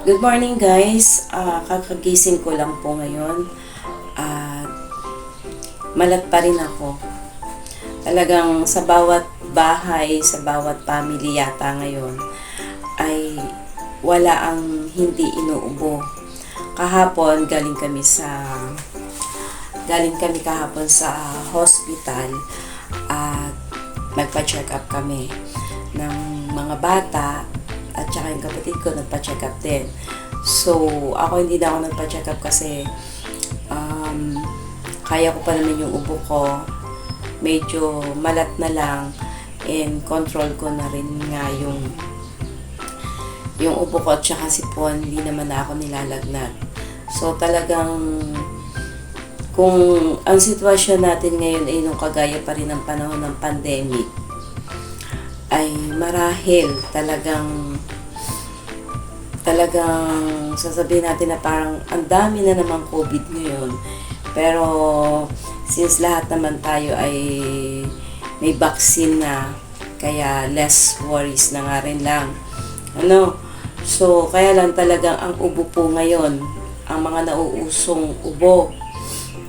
Good morning guys. Ah, kakagising ko lang po ngayon. At malat pa rin ako. Talagang sa bawat bahay, sa bawat family yata ngayon ay wala ang hindi inuubo. Kahapon galing kami sa galing kami kahapon sa hospital at nagpa-check up kami ng mga bata at saka yung kapatid ko nagpa-check up din. So, ako hindi na ako nagpa-check up kasi um, kaya ko pa naman yung ubo ko. Medyo malat na lang and control ko na rin nga yung yung ubo ko at saka sipon, hindi naman na ako nilalagnat. So, talagang kung ang sitwasyon natin ngayon ay nung kagaya pa rin ng panahon ng pandemic, ay marahil talagang talagang sasabihin natin na parang ang dami na namang COVID ngayon. Pero since lahat naman tayo ay may vaccine na, kaya less worries na nga rin lang. Ano? So, kaya lang talagang ang ubo po ngayon, ang mga nauusong ubo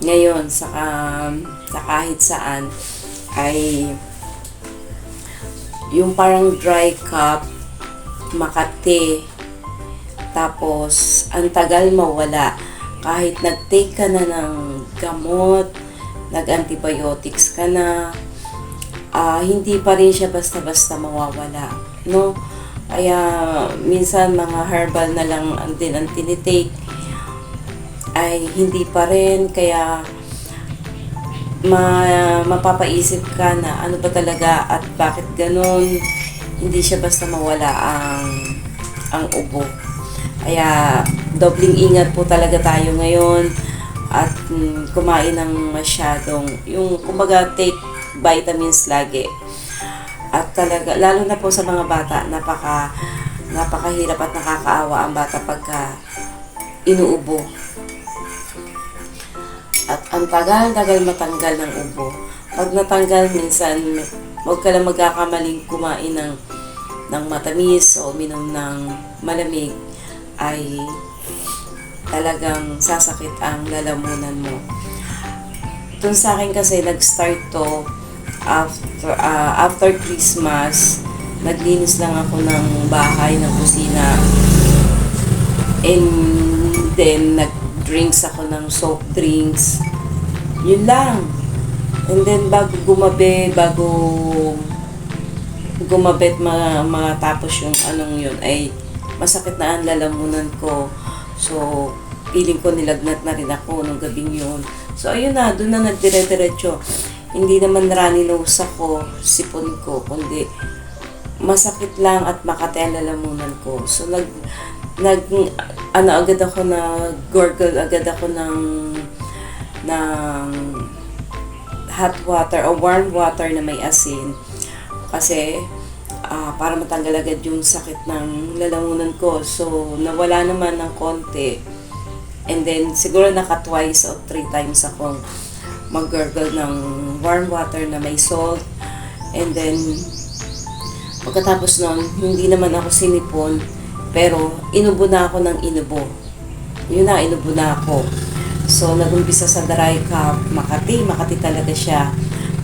ngayon sa, um, sa kahit saan ay yung parang dry cup, makate, tapos ang tagal mawala. Kahit nag-take ka na ng gamot, nag-antibiotics ka na, ah, hindi pa rin siya basta-basta mawawala. No? Kaya minsan mga herbal na lang ang din ang tinitake ay hindi pa rin kaya ma mapapaisip ka na ano ba talaga at bakit ganun hindi siya basta mawala ang ang ubo kaya dobling ingat po talaga tayo ngayon at mm, kumain ng masyadong yung kumbaga take vitamins lagi. At talaga lalo na po sa mga bata napaka napakahirap at nakakaawa ang bata pagka inuubo. At ang tagal-tagal matanggal ng ubo. Pag natanggal, minsan, huwag ka lang magkakamaling kumain ng, ng matamis o uminom ng malamig ay talagang sasakit ang lalamunan mo. Doon sa akin kasi nag-start to after, ah, after Christmas. Naglinis lang ako ng bahay, ng kusina. And then, nag-drinks ako ng soft drinks. Yun lang. And then, bago gumabi, bago gumabit mga, mga tapos yung anong yun, ay masakit na ang lalamunan ko. So, feeling ko nilagnat na rin ako nung gabing yun. So, ayun na, doon na nagdire-diretso. Hindi naman runny nose ako, sipon ko, kundi masakit lang at makate ang lalamunan ko. So, nag, nag, ano agad ako na, gargle agad ako ng, ng hot water o warm water na may asin. Kasi, ah, para matanggal agad yung sakit ng lalamunan ko. So, nawala naman ng konti. And then, siguro naka twice or three times akong mag-gargle ng warm water na may salt. And then, pagkatapos nun, hindi naman ako sinipon. Pero, inubo na ako ng inubo. Yun na, inubo na ako. So, nagumpisa sa dry cup, Makati, Makati talaga siya.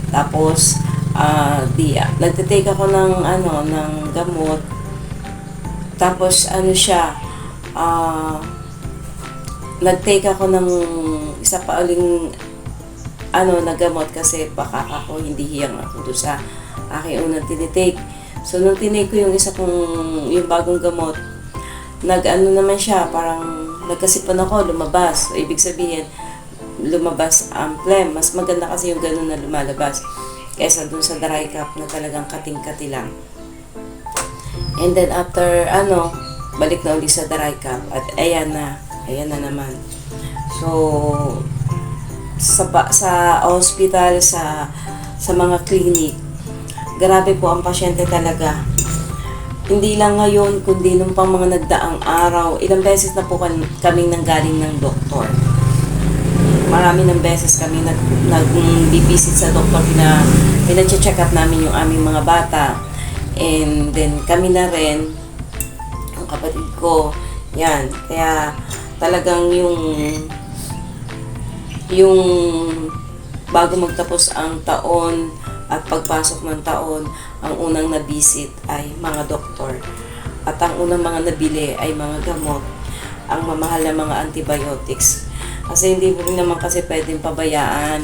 Tapos, ah di, nagtitake ako ng, ano, ng gamot. Tapos, ano siya, ah, nag-take ako ng isa pa uling ano, na gamot kasi baka ako hindi hiyang ako doon sa aking unang tinitake. So, nung tinake ko yung isa kong, yung bagong gamot, nag-ano naman siya, parang nagkasipon ako, lumabas. So, ibig sabihin, lumabas ang phlegm. Mas maganda kasi yung ganun na lumalabas kaysa dun sa dry cup na talagang kating-kati lang. And then after, ano, balik na ulit sa dry cup at ayan na, ayan na naman. So, sa, sa hospital, sa, sa mga clinic, grabe po ang pasyente talaga. Hindi lang ngayon, kundi nung pang mga nagdaang araw, ilang beses na po kaming nanggaling ng doktor. Marami ng beses kami nag, nag-visit sa doktor na pinacheck up namin yung aming mga bata. And then kami na rin, ang kapatid ko, Yan. Kaya talagang yung yung bago magtapos ang taon at pagpasok ng taon, ang unang na-visit ay mga doktor. At ang unang mga nabili ay mga gamot, ang mamahal na mga antibiotics. Kasi hindi mo rin naman kasi pwedeng pabayaan.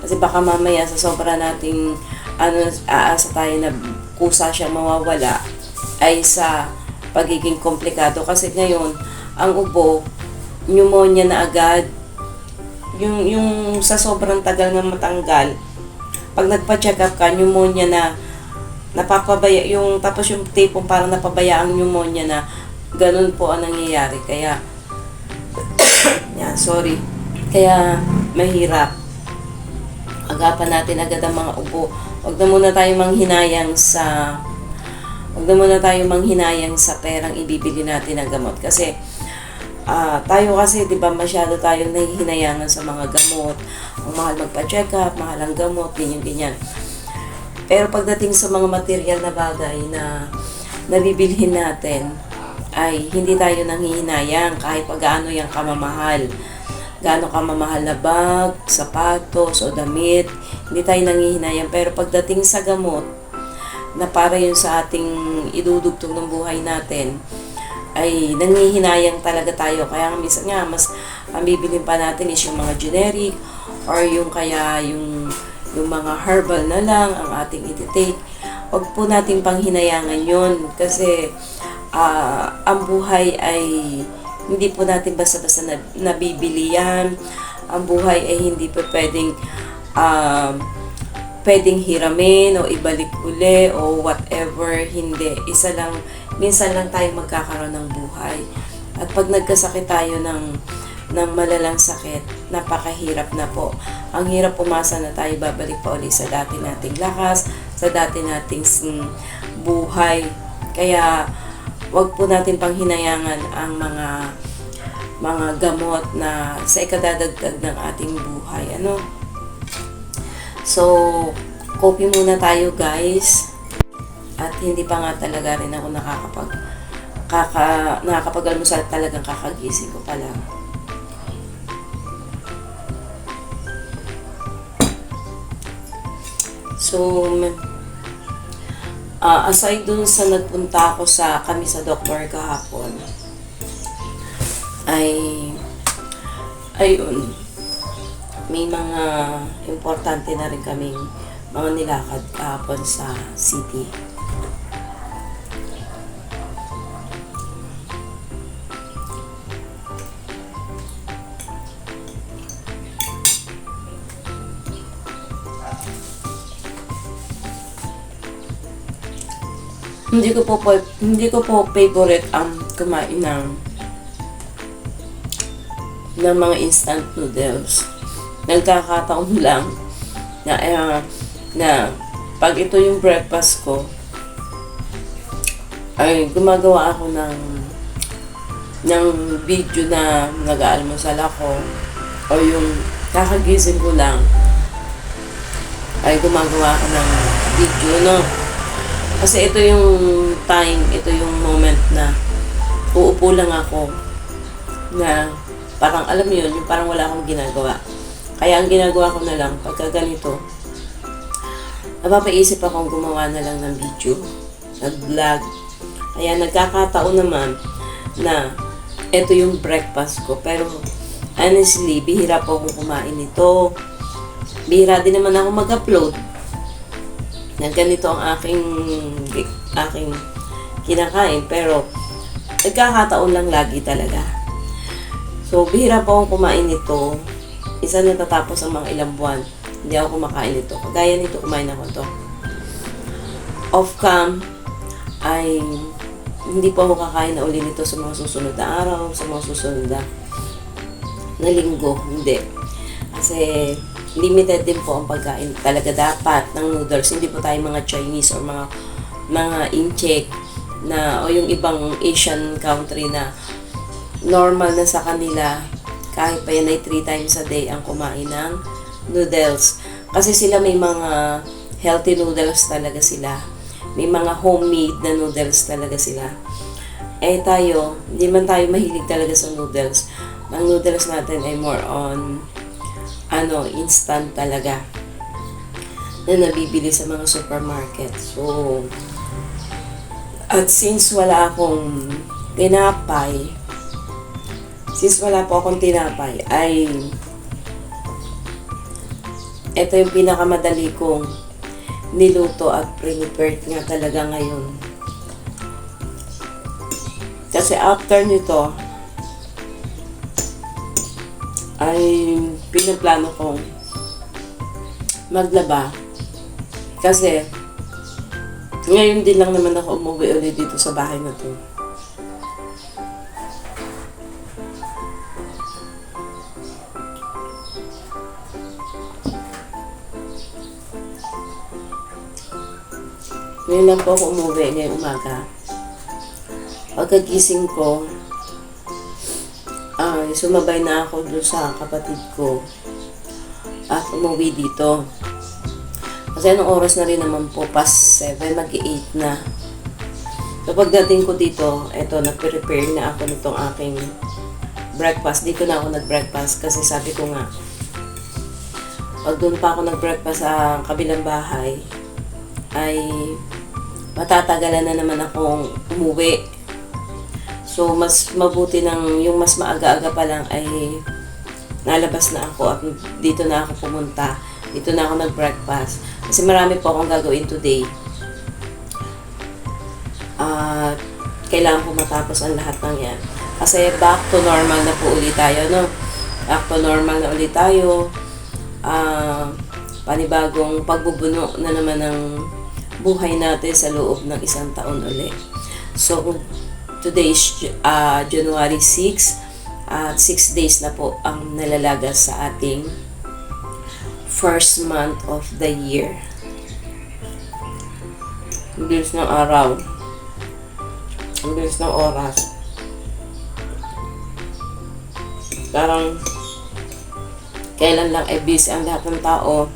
Kasi baka mamaya sa sobra nating ano, aasa tayo na kusa siya mawawala ay sa pagiging komplikado. Kasi ngayon, ang ubo, pneumonia na agad, yung, yung sa sobrang tagal na matanggal, pag nagpa-check up ka, pneumonia na, napapabaya, yung, tapos yung tipong parang napabaya ang pneumonia na, ganun po ang nangyayari. Kaya, yan, sorry. Kaya, mahirap. Agapan natin agad ang mga ubo. Huwag na muna tayo manghinayang sa Huwag na muna tayo manghinayang sa perang ibibili natin ng gamot kasi ah tayo kasi 'di ba masyado tayong nahihinayangan sa mga gamot. Ang mahal magpa-check up, mahal ang gamot, ganyan ganyan. Pero pagdating sa mga material na bagay na nabibilhin natin ay hindi tayo nanghihinayang kahit pag-ano yung kamamahal. Gaano kamamahal na bag, sapatos o damit, hindi tayo nanghihinayang. Pero pagdating sa gamot, na para yun sa ating idudugtong ng buhay natin, ay nangihinayang talaga tayo. Kaya minsan nga, mas ang bibilin pa natin is yung mga generic or yung kaya yung yung mga herbal na lang ang ating iti-take. Huwag po nating panghinayangan yon kasi ah, ang buhay ay hindi po natin basta-basta na, nabibili yan. Ang buhay ay hindi pa pwedeng ah, pwedeng hiramin o ibalik uli o whatever, hindi. Isa lang, minsan lang tayo magkakaroon ng buhay. At pag nagkasakit tayo ng, ng malalang sakit, napakahirap na po. Ang hirap umasa na tayo babalik pa uli sa dati nating lakas, sa dati nating buhay. Kaya, wag po natin panghinayangan ang mga mga gamot na sa ikadadagdag ng ating buhay. Ano? So, copy muna tayo guys. At hindi pa nga talaga rin ako nakakapag kaka, nakakapag-almusal talagang kakagising ko pa lang. So, ah aside dun sa nagpunta ako sa kami sa doktor kahapon, ay ayun, may mga importante na rin kaming mga nilakad kahapon sa city. Hindi ko po, hindi ko po favorite ang kumain ng ng mga instant noodles. Nagkakataon lang na, uh, na pag ito yung breakfast ko, ay gumagawa ako ng ng video na nag-aalmusal ako o yung kakagising ko lang ay gumagawa ako ng video no kasi ito yung time ito yung moment na uupo lang ako na parang alam mo yun yung parang wala akong ginagawa kaya ang ginagawa ko na lang, pagka ganito, napapaisip akong gumawa na lang ng video, nag-vlog. Kaya nagkakataon naman na ito yung breakfast ko. Pero honestly, bihira po akong kumain nito. Bihira din naman ako mag-upload. Na ganito ang aking, aking kinakain. Pero nagkakataon lang lagi talaga. So, bihira po akong kumain nito isa na tatapos ang mga ilang buwan. Hindi ako kumakain nito. Kagaya nito, kumain ako to. Off-cam ay hindi po ako kakain na uli nito sa mga susunod na araw, sa mga susunod na, na linggo. Hindi. Kasi limited din po ang pagkain talaga dapat ng noodles. Hindi po tayo mga Chinese or mga mga incheck na o yung ibang Asian country na normal na sa kanila kahit pa yan ay 3 times a day ang kumain ng noodles. Kasi sila may mga healthy noodles talaga sila. May mga homemade na noodles talaga sila. Eh tayo, hindi man tayo mahilig talaga sa noodles. Ang noodles natin ay more on ano, instant talaga na nabibili sa mga supermarket. So, at since wala akong tinapay, since wala po akong tinapay, ay ito yung pinakamadali kong niluto at prepared nga talaga ngayon. Kasi after nito, ay pinaplano kong maglaba. Kasi, ngayon din lang naman ako umuwi ulit dito sa bahay na to. Ngayon lang po ako umuwi ngayong umaga. Pagkagising ko, sumabay na ako doon sa kapatid ko at umuwi dito. Kasi anong oras na rin naman po, past 7, mag-8 na. So pagdating ko dito, eto, nag-prepare na ako nitong aking breakfast. Dito na ako nag-breakfast kasi sabi ko nga, pag doon pa ako nag-breakfast sa kabilang bahay, ay matatagalan na naman akong umuwi. So, mas mabuti ng yung mas maaga-aga pa lang ay nalabas na ako at dito na ako pumunta. Dito na ako nag-breakfast. Kasi marami po akong gagawin today. At kailangan ko matapos ang lahat ng yan. Kasi back to normal na po ulit tayo, no? Back to normal na ulit tayo. Ah, panibagong pagbubuno na naman ng buhay natin sa loob ng isang taon ulit. So, today is uh, January 6 at 6 days na po ang nalalagas sa ating first month of the year. Ang bilis ng araw. Ang bilis ng oras. Parang kailan lang ay busy ang lahat ng tao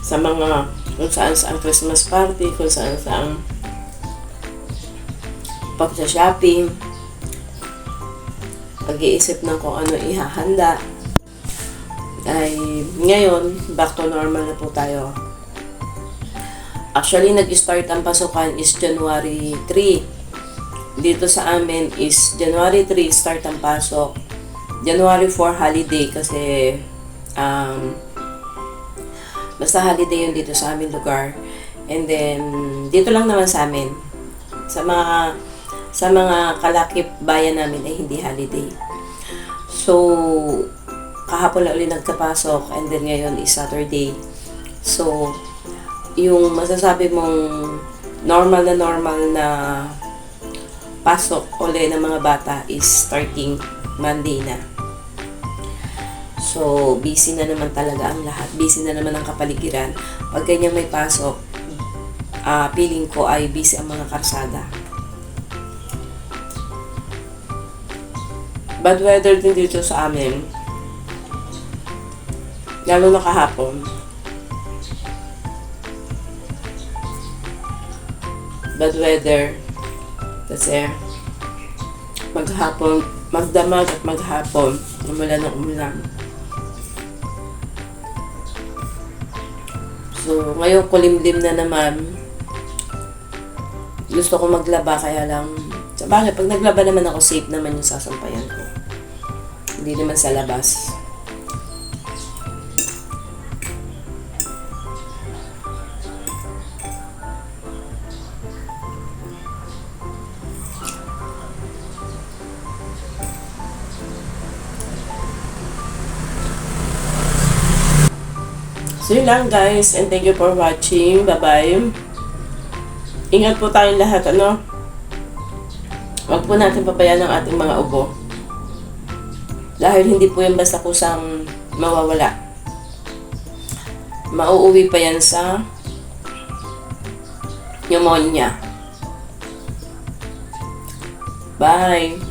sa mga kung saan saan Christmas party, kung saan saan pag sa shopping, pag-iisip ng kung ano ihahanda, ay ngayon, back to normal na po tayo. Actually, nag-start ang pasukan is January 3. Dito sa amin is January 3 start ang pasok. January 4 holiday kasi um, basta holiday yun dito sa aming lugar. And then, dito lang naman sa amin. Sa mga sa mga kalakip bayan namin ay hindi holiday. So, kahapon lang ulit nagkapasok and then ngayon is Saturday. So, yung masasabi mong normal na normal na pasok ulit ng mga bata is starting Monday na. So, busy na naman talaga ang lahat. Busy na naman ang kapaligiran. Pag ganyan may pasok, ah feeling ko ay busy ang mga karsada. Bad weather din dito sa amin. Lalo na kahapon. Bad weather. Kasi maghapon, magdamag at maghapon, umulan ng umulan. So, ngayon kulimlim na naman. Gusto ko maglaba kaya lang sa bagay, pag naglaba naman ako, safe naman yung sasampayan ko. Hindi naman sa labas. So yun lang guys, and thank you for watching. Bye-bye. Ingat po tayong lahat, ano? Huwag po natin pabayaan ang ating mga ubo. Dahil hindi po yan basta kusang mawawala. Mauuwi pa yan sa pneumonia. Bye!